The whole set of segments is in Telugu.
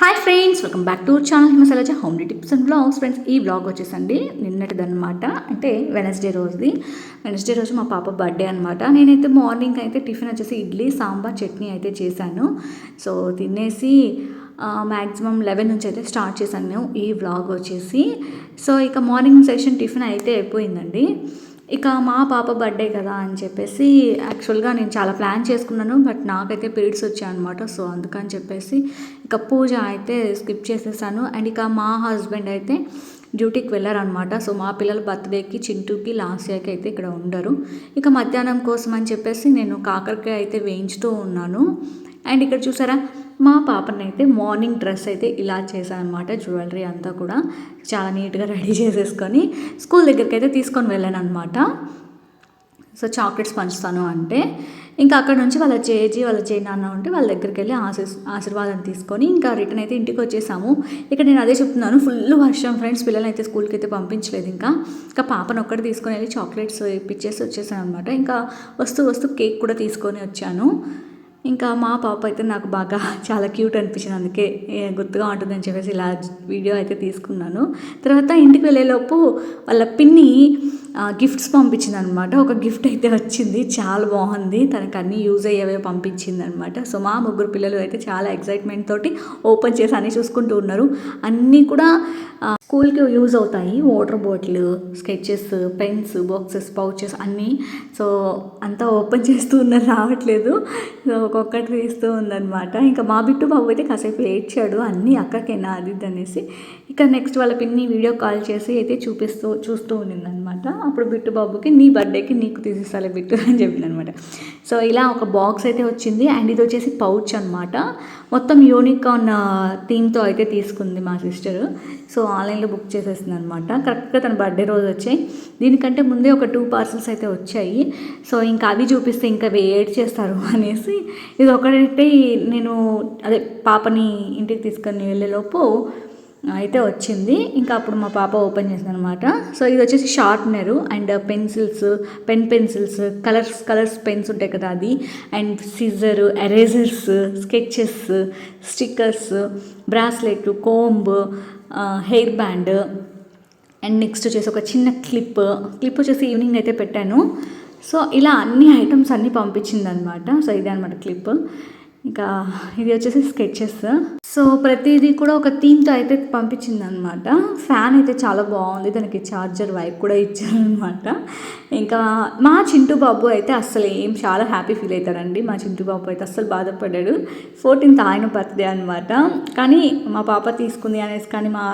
Hi friends welcome back to channel Himashailaja home tips and blogs friends ఈ బ్లాగ్ వచ్చేసండి. నిన్నటిదన్నమాట. అంటే వెనస్డే రోజుది. వెనస్డే రోజు మా పాప బర్త్డే అనమాట నేనైతే మార్నింగ్ అయితే టిఫిన్ వచ్చేసి ఇడ్లీ సాంబార్ చట్నీ అయితే చేశాను. సో తినేసి మ్యాక్సిమం లెవెన్ నుంచి అయితే స్టార్ట్ చేశాను ఈ వ్లాగ్ వచ్చేసి. సో ఇక మార్నింగ్ సెషన్ టిఫిన్ అయితే అయిపోయిందండి. ఇక మా పాప బర్త్డే కదా అని చెప్పేసి యాక్చువల్గా నేను చాలా ప్లాన్ చేసుకున్నాను బట్ నాకైతే పీరియడ్స్ వచ్చాయి అనమాట సో అందుకని చెప్పేసి ఇక పూజ అయితే స్కిప్ చేసేసాను. అండ్ ఇక మా హస్బెండ్ అయితే డ్యూటీకి వెళ్ళారనమాట సో మా పిల్లల బర్త్డేకి చింటూకి లాస్ట్ ఇయర్కి అయితే ఇక్కడ ఉండరు. ఇక మధ్యాహ్నం కోసం అని చెప్పేసి నేను కాకరకాయ అయితే వేయించుతూ ఉన్నాను. అండ్ ఇక్కడ చూసారా మా పాపనైతే మార్నింగ్ డ్రెస్ అయితే ఇలా చేశాను అనమాట జ్యువెలరీ అంతా కూడా చాలా నీట్గా రెడీ చేసేసుకొని స్కూల్ దగ్గరికి అయితే తీసుకొని వెళ్ళాను అనమాట సో చాక్లెట్స్ పంచుతాను అంటే ఇంకా అక్కడ నుంచి వాళ్ళ చేజీ వాళ్ళ చేయి నాన్న ఉంటే వాళ్ళ దగ్గరికి వెళ్ళి ఆశీస్ ఆశీర్వాదం తీసుకొని ఇంకా రిటర్న్ అయితే ఇంటికి వచ్చేసాము. ఇక్కడ నేను అదే చెప్తున్నాను ఫుల్ వర్షం ఫ్రెండ్స్ పిల్లల్ని అయితే స్కూల్కి అయితే పంపించలేదు ఇంకా. ఇంకా పాపను ఒక్కటి తీసుకొని వెళ్ళి చాక్లెట్స్ ఇప్పించేసి వచ్చేసాను అనమాట ఇంకా వస్తూ వస్తూ కేక్ కూడా తీసుకొని వచ్చాను. ఇంకా మా పాప అయితే నాకు బాగా చాలా క్యూట్ అనిపించింది. అందుకే గుర్తుగా ఉంటుందని చెప్పేసి ఇలా వీడియో అయితే తీసుకున్నాను. తర్వాత ఇంటికి వెళ్ళేలోపు వాళ్ళ పిన్ని గిఫ్ట్స్ పంపించింది అనమాట ఒక గిఫ్ట్ అయితే వచ్చింది. చాలా బాగుంది. తనకు అన్నీ యూజ్ అయ్యేవే పంపించింది అనమాట సో మా ముగ్గురు పిల్లలు అయితే చాలా ఎక్సైట్మెంట్ తోటి ఓపెన్ చేసి అన్నీ చూసుకుంటూ ఉన్నారు. అన్నీ కూడా స్కూల్కి యూజ్ అవుతాయి. Water bottle sketches pens boxes pouches అన్నీ. సో అంతా ఓపెన్ చేస్తూ ఉన్నారు. రావట్లేదు. సో ఒక్కొక్కటి తీస్తూ ఉందనమాట ఇంకా మా బిట్టు బాబు అయితే కాసేపు ఏడ్చాడు అన్నీ అక్కకేనా అది అనేసి. ఇక నెక్స్ట్ వాళ్ళ పిన్ని వీడియో కాల్ చేసి అయితే చూపిస్తూ చూస్తూ ఉండిందనమాట అప్పుడు బిట్టు బాబుకి నీ బర్త్డేకి నీకు తీసిస్తాలే బిట్టు అని చెప్పిందనమాట సో ఇలా ఒక బాక్స్ అయితే వచ్చింది. అండ్ ఇది వచ్చేసి పౌచ్ అనమాట మొత్తం యూనికాన్ థీమ్తో అయితే తీసుకుంది మా సిస్టర్ సో ఆన్లైన్లో బుక్ చేసేసింది అనమాట కరెక్ట్గా తన బర్త్డే రోజు వచ్చాయి. దీనికంటే ముందే ఒక టూ పార్సల్స్ అయితే వచ్చాయి. సో ఇంకా అవి చూపిస్తే ఇంకా వెయిట్ చేస్తారు అనేసి. ఇది ఒకటైతే నేను అదే పాపని ఇంటికి తీసుకొని వెళ్ళేలోపు అయితే వచ్చింది. ఇంకా అప్పుడు మా పాప ఓపెన్ చేసింది అనమాట సో ఇది వచ్చేసి sharpener and pencils pen pencils colours colours pens ఉంటాయి కదా అది. And scissor erasers sketches stickers bracelet comb hair band. And next వచ్చేసి ఒక చిన్న క్లిప్. క్లిప్ వచ్చేసి ఈవినింగ్ అయితే పెట్టాను. సో ఇలా అన్ని ఐటమ్స్ అన్నీ పంపించింది అనమాట సో ఇదే అనమాట క్లిప్. ఇంకా ఇది వచ్చేసి స్కెచెస్. సో ప్రతిదీ కూడా ఒక థీమ్తో అయితే పంపించింది అనమాట ఫ్యాన్ అయితే చాలా బాగుంది. దానికి ఛార్జర్ వైప్ కూడా ఇచ్చారనమాట ఇంకా మా చింటూ బాబు అయితే అస్సలు ఏం చాలా హ్యాపీ ఫీల్ అవుతారండి. మా చింటూ బాబు అయితే అస్సలు బాధపడ్డాడు. ఫోర్టీన్త్ ఆయన బర్త్డే అనమాట కానీ మా పాప తీసుకుంది అనేసి కానీ మా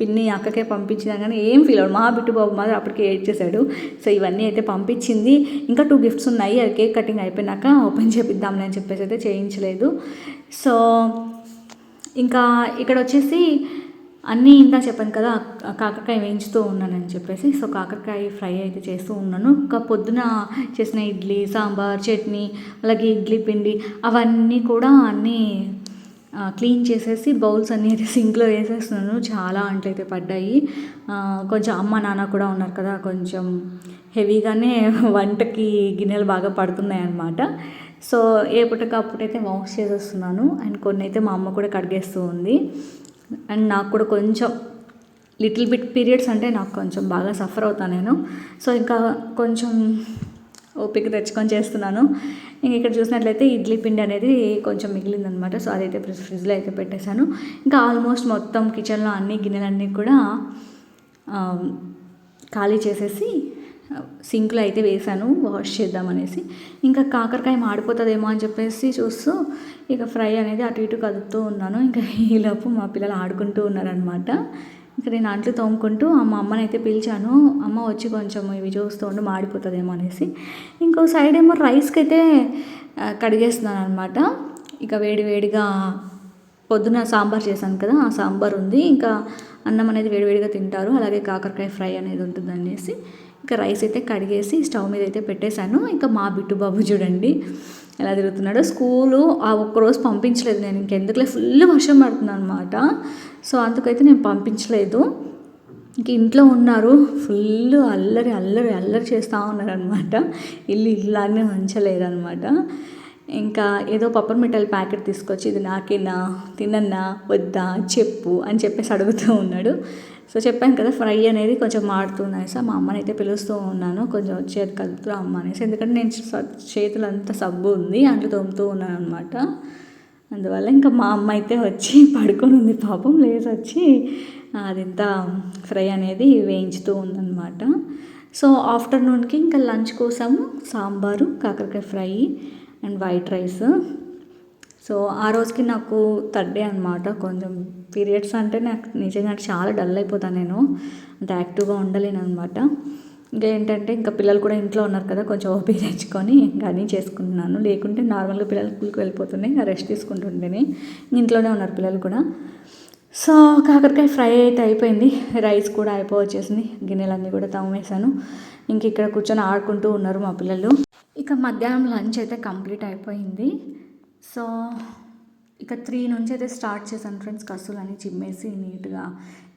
పిన్ని అక్కకే పంపించినా కానీ ఏం ఫీల్ అవ్వడు. మా బిట్టు బాబు మాత్రం అప్పటికే ఏడ్ చేశాడు. సో ఇవన్నీ అయితే పంపించింది. ఇంకా టూ గిఫ్ట్స్ ఉన్నాయి. అది కేక్ కటింగ్ అయిపోయినాక ఓపెన్ చేపిద్దాంలే అని చెప్పేసి అయితే చేయించలేదు. సో ఇంకా ఇక్కడ వచ్చేసి అన్నీ ఇంకా చెప్పాను కదా కాకరకాయ వేయించుతూ ఉన్నానని చెప్పేసి. సో కాకరకాయ ఫ్రై అయితే చేస్తూ ఉన్నాను. ఇంకా పొద్దున చేసిన ఇడ్లీ సాంబార్ చట్నీ అలాగే ఇడ్లీ పిండి అవన్నీ కూడా అన్నీ క్లీన్ చేసేసి బౌల్స్ అన్నీ అయితే సింక్లో వేసేస్తున్నాను. చాలా అంట్లయితే పడ్డాయి. కొంచెం అమ్మ నాన్న కూడా ఉన్నారు కదా కొంచెం హెవీగానే వంటకి గిన్నెలు బాగా పడుతున్నాయి అన్నమాట సో ఎప్పటికప్పుడైతే వాష్ చేసేస్తున్నాను అండ్ కొన్ని అయితే మా అమ్మ కూడా కడిగేస్తూ ఉంది. అండ్ నాకు కూడా కొంచెం లిటిల్ బిట్ పీరియడ్స్ అంటే నాకు కొంచెం బాగా సఫర్ అవుతాను నేను. సో ఇంకా కొంచెం ఓపిక తెచ్చుకొని చేస్తున్నాను. ఇంక ఇక్కడ చూసినట్లయితే ఇడ్లీ పిండి అనేది కొంచెం మిగిలిందనమాట. సో అదైతే ఫ్రిడ్జ్లో అయితే పెట్టేశాను. ఇంకా ఆల్మోస్ట్ మొత్తం కిచెన్లో అన్ని గిన్నెలన్నీ కూడా ఖాళీ చేసేసి సింక్లో అయితే వేసాను వాష్ చేద్దామనేసి ఇంకా కాకరకాయ మాడిపోతుందేమో అని చెప్పేసి చూస్తూ ఇక ఫ్రై అనేది అటు ఇటు కదుపుతూ ఉన్నాను. ఇంకా ఈలోపు మా పిల్లలు ఆడుకుంటూ ఉన్నారనమాట ఇంకా నేను అంట్లు తోముకుంటూ మా అమ్మని అయితే పిలిచాను అమ్మ వచ్చి కొంచెం ఇవి చూస్తూ ఉండి మాడిపోతుందేమో అనేసి. ఇంకో సైడ్ ఏమో రైస్కి అయితే కడిగేస్తున్నాను అనమాట ఇక వేడి వేడిగా పొద్దున సాంబార్ చేశాను కదా ఆ సాంబార్ ఉంది. ఇంకా అన్నం అనేది వేడివేడిగా తింటారు అలాగే కాకరకాయ ఫ్రై అనేది ఉంటుంది అనేసి ఇంకా రైస్ అయితే కడిగేసి స్టవ్ మీద అయితే పెట్టేశాను. ఇంకా మా బిట్టు బాబు చూడండి ఎలా తిరుగుతున్నాడో. స్కూలు ఆ ఒక్కరోజు పంపించలేదు నేను ఇంకెందుకులే ఫుల్ వర్షం పడుతుంది అనమాట సో అందుకైతే నేను పంపించలేదు. ఇంక ఇంట్లో ఉన్నారు ఫుల్ అల్లరి అల్లరి అల్లరి చేస్తూ ఉన్నారనమాట ఇల్లు ఇల్లానే ఉంచలేదనమాట ఇంకా ఏదో పప్పర్ మిఠాయిల ప్యాకెట్ తీసుకొచ్చి ఇది నాకేనా? తినన్నా? వద్దా? చెప్పు అని చెప్పేసి అడుగుతూ ఉన్నాడు. సో చెప్పాను కదా ఫ్రై అనేది కొంచెం మాడుతున్నాయి సార్ మా అమ్మని అయితే పిలుస్తూ ఉన్నాను కొంచెం చేతి కలుపుతూ అమ్మ అనేసి. ఎందుకంటే నేను చేతులు అంతా సబ్బు ఉంది అంట్లు తోముతూ ఉన్నాను అనమాట అందువల్ల ఇంకా మా అమ్మ అయితే వచ్చి పడుకొని ఉంది పాపం లేచి వచ్చి అదంతా ఫ్రై అనేది వేయించుతూ ఉందన్నమాట. సో ఆఫ్టర్నూన్కి ఇంకా లంచ్ కోసం సాంబారు కాకరకాయ fry and white rice. So ఆ రోజుకి నాకు థర్డ్ డే అనమాట కొంచెం పీరియడ్స్ అంటే నాకు నిజంగా చాలా డల్ అయిపోతాను నేను. అంత యాక్టివ్గా ఉండలేను అనమాట ఇంకా ఏంటంటే ఇంకా పిల్లలు కూడా ఇంట్లో ఉన్నారు కదా కొంచెం ఓపిక తెచ్చుకొని ఇంకా అన్నీ చేసుకుంటున్నాను. లేకుంటే నార్మల్గా పిల్లలు స్కూల్కి వెళ్ళిపోతున్నాయి ఇంకా రెస్ట్ తీసుకుంటుంటేనే ఇంట్లోనే ఉన్నారు పిల్లలు కూడా. సో కాకరకాయ ఫ్రై అయితే అయిపోయింది. రైస్ కూడా అయిపో వచ్చేసింది. గిన్నెలన్నీ కూడా తమ్మేశాను ఇంక ఇక్కడ కూర్చొని ఆడుకుంటూ ఉన్నారు మా పిల్లలు. ఇక మధ్యాహ్నం లంచ్ అయితే కంప్లీట్ అయిపోయింది. సో ఇక త్రీ నుంచి అయితే స్టార్ట్ చేశాను ఫ్రెండ్స్ కసులన్నీ చిమ్మేసి నీట్గా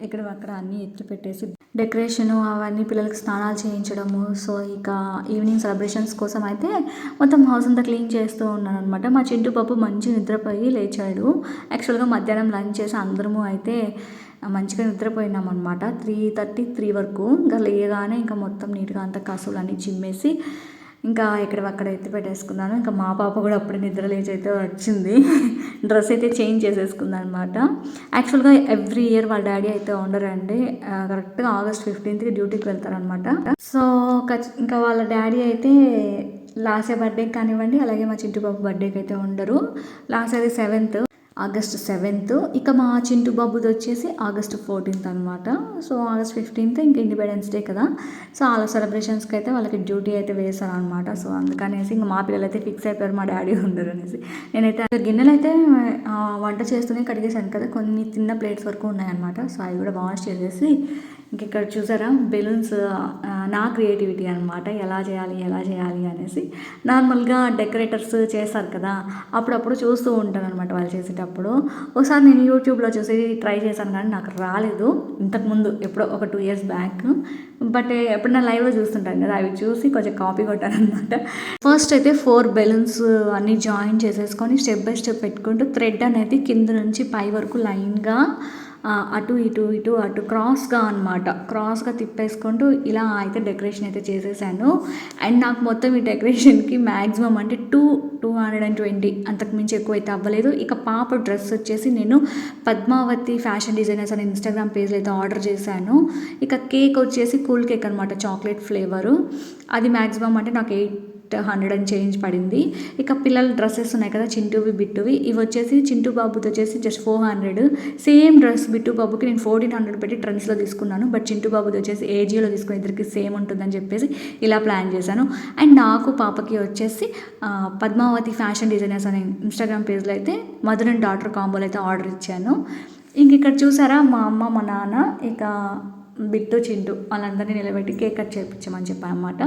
ఎక్కడ అక్కడ అన్నీ ఎత్తి పెట్టేసి డెకరేషన్ అవన్నీ పిల్లలకి స్నానాలు చేయించడము. సో ఇక ఈవినింగ్ సెలబ్రేషన్స్ కోసం అయితే మొత్తం హౌస్ అంతా క్లీన్ చేస్తూ ఉన్నాను అనమాట మా చింటు పాపు మంచి నిద్రపోయి లేచాడు. యాక్చువల్గా మధ్యాహ్నం లంచ్ చేసి అందరము అయితే మంచిగా నిద్రపోయినాం అనమాట త్రీ థర్టీ త్రీ వరకు. ఇంకా లేయగానే ఇంకా మొత్తం నీట్గా అంతా కసులన్నీ చిమ్మేసి ఇంకా ఇక్కడ అక్కడ ఎత్తి పెట్టేసుకున్నాను. ఇంకా మా పాప కూడా అప్పుడే నిద్ర లేచి అయితే వచ్చింది. డ్రెస్ అయితే చేంజ్ చేసేసుకుంది అనమాట యాక్చువల్గా ఎవ్రీ ఇయర్ వాళ్ళ డాడీ అయితే ఉండరండి. కరెక్ట్గా ఆగస్ట్ ఫిఫ్టీన్త్కి డ్యూటీకి వెళ్తారనమాట సో ఇంకా వాళ్ళ డాడీ అయితే లాస్ట్ బర్త్డే కానివ్వండి అలాగే మా చింటి బాబు బర్త్డేకి అయితే ఉండరు. లాస్ట్ అది సెవెంత్ ఆగస్ట్ సెవెంత్. ఇక మా చింటు బాబుది వచ్చేసి ఆగస్ట్ ఫోర్టీన్త్ అనమాట సో ఆగస్ట్ ఫిఫ్టీన్త్ ఇంకా ఇండిపెండెన్స్ డే కదా. సో అలా సెలబ్రేషన్స్కి అయితే వాళ్ళకి డ్యూటీ అయితే వేశారు అనమాట సో అందుకనేసి ఇంకా మా పిల్లలు అయితే ఫిక్స్ అయిపోయారు మా డాడీ ఉండరు అనేసి. నేనైతే గిన్నెలు అయితే వంట చేస్తూనే కడిగేశాను కదా. కొన్ని తిన్న ప్లేట్స్ వరకు ఉన్నాయన్నమాట. సో అవి కూడా వాష్ చేసేసి ఇక్కడ చూసారా? బెలూన్స్ నా క్రియేటివిటీ అనమాట ఎలా చేయాలి ఎలా చేయాలి అనేసి. నార్మల్గా డెకరేటర్స్ చేస్తారు కదా అప్పుడప్పుడు చూస్తూ ఉంటాను అనమాట వాళ్ళు చేసేటప్పుడు. ఒకసారి నేను యూట్యూబ్లో చూసి ట్రై చేశాను కానీ నాకు రాలేదు. ఇంతకుముందు ఎప్పుడో ఒక టూ ఇయర్స్ బ్యాక్. బట్ ఎప్పుడైనా లైవ్లో చూస్తుంటాను కదా అవి చూసి కొంచెం కాపీ కొట్టాను అనమాట ఫస్ట్ అయితే ఫోర్ బెలూన్స్ అన్నీ జాయిన్ చేసేసుకొని స్టెప్ బై స్టెప్ పెట్టుకుంటూ థ్రెడ్ అనేది కింద నుంచి పై వరకు లైన్గా అటు ఇటు ఇటు అటు క్రాస్గా అనమాట క్రాస్గా తిప్పేసుకుంటూ ఇలా అయితే డెకరేషన్ అయితే చేసేసాను. అండ్ నాకు మొత్తం ఈ డెకరేషన్కి మ్యాక్సిమం అంటే two two hundred and twenty అంతకుమించి ఎక్కువ అయితే అవ్వలేదు. ఇక పాప డ్రెస్ వచ్చేసి నేను పద్మావతి ఫ్యాషన్ డిజైనర్స్ అనే ఇన్స్టాగ్రామ్ పేజ్లో అయితే ఆర్డర్ చేశాను. ఇక కేక్ వచ్చేసి కూల్ కేక్ అనమాట చాక్లెట్ ఫ్లేవరు అది మ్యాక్సిమం అంటే నాకు ఎయిట్ హండ్రెడ్ అండ్ చేంజ్ పడింది. ఇక పిల్లల డ్రెస్సెస్ ఉన్నాయి కదా చింటూవి బిట్టువి. ఇవి వచ్చేసి చింటూ బాబుతో వచ్చేసి just four hundred. Same dress Bittu బాబుకి నేను ఫోర్టీన్ హండ్రెడ్ పెట్టి ట్రెండ్స్లో తీసుకున్నాను. బట్ చింటూ బాబుది వచ్చేసి ఏజీలో తీసుకుని ఇద్దరికి సేమ్ ఉంటుందని చెప్పేసి ఇలా ప్లాన్ చేశాను. అండ్ నాకు పాపకి వచ్చేసి పద్మావతి ఫ్యాషన్ డిజైనర్స్ అనే ఇన్స్టాగ్రామ్ పేజ్లో అయితే మదర్ అండ్ డాటర్ కాంబోలో అయితే ఆర్డర్ ఇచ్చాను. ఇంక ఇక్కడ చూసారా మా అమ్మ మా నాన్న. ఇక బిట్టు చింటు వాళ్ళందరినీ నిలబెట్టి కేక్ కట్ చేయించమని చెప్పానమాట అనమాట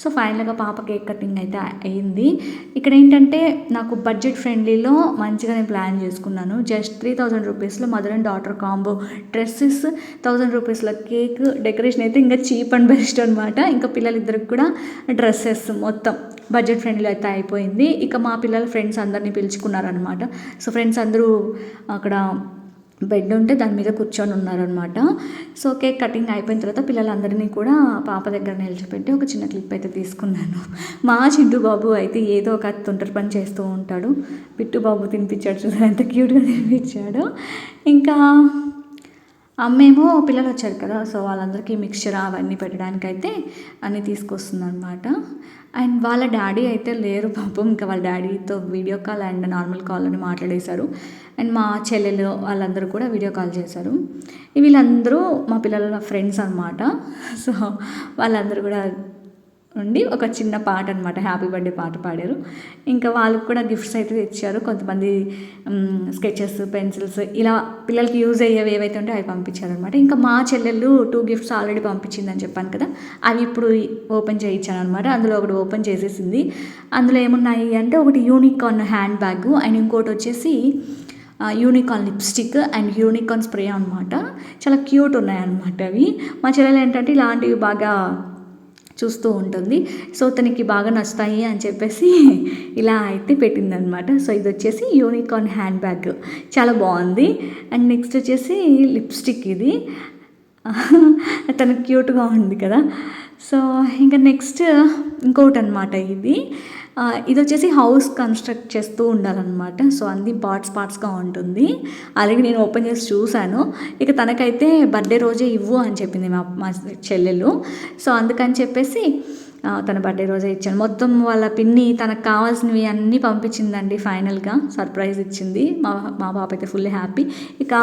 సో ఫైనల్గా పాప కేక్ కటింగ్ అయితే అయింది. ఇక్కడ ఏంటంటే నాకు బడ్జెట్ ఫ్రెండ్లీలో మంచిగా నేను ప్లాన్ చేసుకున్నాను. జస్ట్ త్రీ థౌజండ్ రూపీస్లో mother and daughter combo dresses thousand రూపీస్లో కేక్ డెకరేషన్ అయితే ఇంకా చీప్ అండ్ బెస్ట్ అనమాట ఇంకా పిల్లలిద్దరికి కూడా డ్రెస్సెస్ మొత్తం బడ్జెట్ ఫ్రెండ్లీ అయితే అయిపోయింది. ఇక మా పిల్లల ఫ్రెండ్స్ అందరినీ పిలుచుకున్నారనమాట సో ఫ్రెండ్స్ అందరూ అక్కడ బెడ్ ఉంటే దాని మీద కూర్చొని ఉన్నారనమాట సో కేక్ కటింగ్ అయిపోయిన తర్వాత పిల్లలందరినీ కూడా పాప దగ్గర నిలిచిపెట్టి ఒక చిన్న క్లిప్ అయితే తీసుకున్నాను. మా చింటూ బాబు అయితే ఏదో ఒక తుంటరి పని చేస్తూ ఉంటాడు. పిట్టు బాబు తినిపించాడు చూసారు ఎంత క్యూట్గా తినిపించాడు. ఇంకా అమ్మేమో పిల్లలు వచ్చారు కదా సో వాళ్ళందరికీ మిక్చర్ అవన్నీ పెట్టడానికైతే అన్నీ తీసుకొస్తుంది అనమాట అండ్ వాళ్ళ డాడీ అయితే లేరు పాపం. ఇంకా వాళ్ళ డాడీతో video call and normal call అని మాట్లాడేశారు. అండ్ మా చెల్లెలు వాళ్ళందరూ కూడా వీడియో కాల్ చేశారు. వీళ్ళందరూ మా పిల్లల ఫ్రెండ్స్ అనమాట సో వాళ్ళందరూ కూడా ఉండి ఒక చిన్న పాట అనమాట హ్యాపీ బర్త్డే పాట పాడారు. ఇంకా వాళ్ళకి కూడా గిఫ్ట్స్ అయితే తెచ్చారు. కొంతమంది స్కెచెస్ పెన్సిల్స్ ఇలా పిల్లలకి యూజ్ అయ్యేవి ఏవైతే ఉంటే అవి పంపించారనమాట ఇంకా మా చెల్లెళ్ళు టూ గిఫ్ట్స్ ఆల్రెడీ పంపించిందని చెప్పాను కదా అవి ఇప్పుడు ఓపెన్ చేయించాను అనమాట అందులో ఒకటి ఓపెన్ చేసేసింది. అందులో ఏమున్నాయి అంటే ఒకటి యూనికార్న్ హ్యాండ్ బ్యాగ్ అండ్ ఇంకోటి వచ్చేసి unicorn lipstick and unicorn spray అనమాట చాలా క్యూట్ ఉన్నాయన్నమాట అవి. మా చెల్లెలు ఏంటంటే ఇలాంటివి బాగా చూస్తూ ఉంటుంది. సో తనకి బాగా నచ్చుతాయి అని చెప్పేసి ఇలా అయితే పెట్టిందనమాట. సో ఇది వచ్చేసి యూనికార్న్ హ్యాండ్ బ్యాగ్. చాలా బాగుంది. అండ్ నెక్స్ట్ వచ్చేసి లిప్స్టిక్ ఇది. తను క్యూట్గా ఉంది కదా. సో ఇంకా నెక్స్ట్ ఇంకోటి అనమాట ఇది. ఇది వచ్చేసి హౌస్ కన్స్ట్రక్ట్ చేస్తూ ఉండాలన్నమాట. సో అన్ని పార్ట్స్ పార్ట్స్గా ఉంటుంది. అలాగే నేను ఓపెన్ చేసి చూశాను. ఇక తనకైతే బర్త్డే రోజే ఇవ్వు అని చెప్పింది మా మా చెల్లెలు. సో అందుకని చెప్పేసి తన బర్త్డే రోజే ఇచ్చాను. మొత్తం వాళ్ళ పిన్ని తనకు కావాల్సినవి అన్నీ పంపించిందండి ఫైనల్గా. సర్ప్రైజ్ ఇచ్చింది. మా మా పాప అయితే ఫుల్ హ్యాపీ. ఇక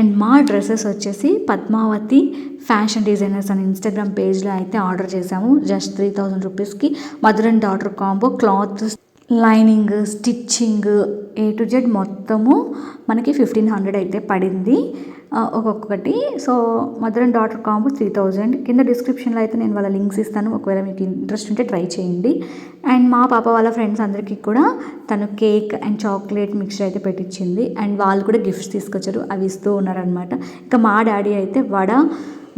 అండ్ మా డ్రెస్సెస్ వచ్చేసి పద్మావతి ఫ్యాషన్ డిజైనర్స్ అని ఇన్స్టాగ్రామ్ పేజ్లో అయితే ఆర్డర్ చేసాము జస్ట్ త్రీ థౌజండ్ రూపీస్కి mother and daughter combo cloth lining stitching A to Z మొత్తము మనకి ఫిఫ్టీన్ హండ్రెడ్ అయితే పడింది. ఒక్కొక్కటి. So mother and daughter combo three thousand కింద డిస్క్రిప్షన్లో అయితే నేను వాళ్ళ లింక్స్ ఇస్తాను. ఒకవేళ మీకు ఇంట్రెస్ట్ ఉంటే ట్రై చేయండి. అండ్ మా పాప వాళ్ళ ఫ్రెండ్స్ అందరికీ కూడా తను కేక్ అండ్ చాక్లెట్ మిక్చర్ అయితే పెట్టించింది అండ్ వాళ్ళు కూడా గిఫ్ట్స్ తీసుకొచ్చారు. అవి ఇస్తూ ఉన్నారనమాట ఇంకా మా డాడీ అయితే వడ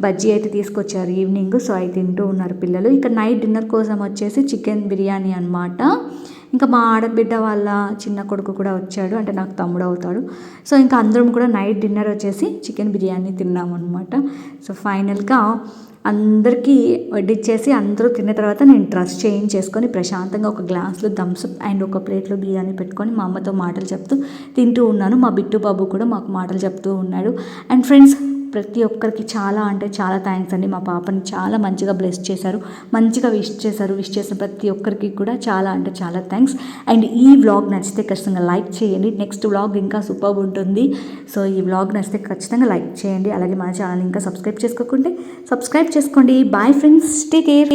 బజ్జీ అయితే తీసుకొచ్చారు ఈవినింగ్ సో అవి తింటూ ఉన్నారు పిల్లలు. ఇక నైట్ డిన్నర్ కోసం వచ్చేసి చికెన్ బిర్యానీ అనమాట ఇంకా మా ఆడబిడ్డ వాళ్ళ చిన్న కొడుకు కూడా వచ్చాడు అంటే నాకు తమ్ముడు అవుతాడు. సో ఇంకా అందరం కూడా నైట్ డిన్నర్ వచ్చేసి చికెన్ బిర్యానీ తిన్నాము అనమాట సో ఫైనల్గా అందరికీ వడ్డిచ్చేసి అందరూ తిన్న తర్వాత నేను డ్రెస్ చేంజ్ చేసుకొని ప్రశాంతంగా ఒక గ్లాస్లో థమ్స్అప్ అండ్ ఒక ప్లేట్లో బిర్యానీ పెట్టుకొని మా అమ్మతో మాటలు చెప్తూ తింటూ ఉన్నాను. మా బిట్టు బాబు కూడా మాకు మాటలు చెప్తూ ఉన్నాడు. అండ్ ఫ్రెండ్స్ ప్రతి ఒక్కరికి చాలా అంటే చాలా థ్యాంక్స్ అండి. మా పాపని చాలా మంచిగా బ్లెస్ చేశారు. మంచిగా విష్ చేశారు. విష్ చేసిన ప్రతి ఒక్కరికి కూడా చాలా అంటే చాలా థ్యాంక్స్ అండ్ ఈ వ్లాగ్ నచ్చితే ఖచ్చితంగా లైక్ చేయండి. నెక్స్ట్ వ్లాగ్ ఇంకా సూపర్ ఉంటుంది. సో ఈ వ్లాగ్ నచ్చితే ఖచ్చితంగా లైక్ చేయండి. అలాగే మన ఛానల్ ఇంకా సబ్స్క్రైబ్ చేసుకోకుంటే సబ్స్క్రైబ్ చేసుకోండి. Bye friends take care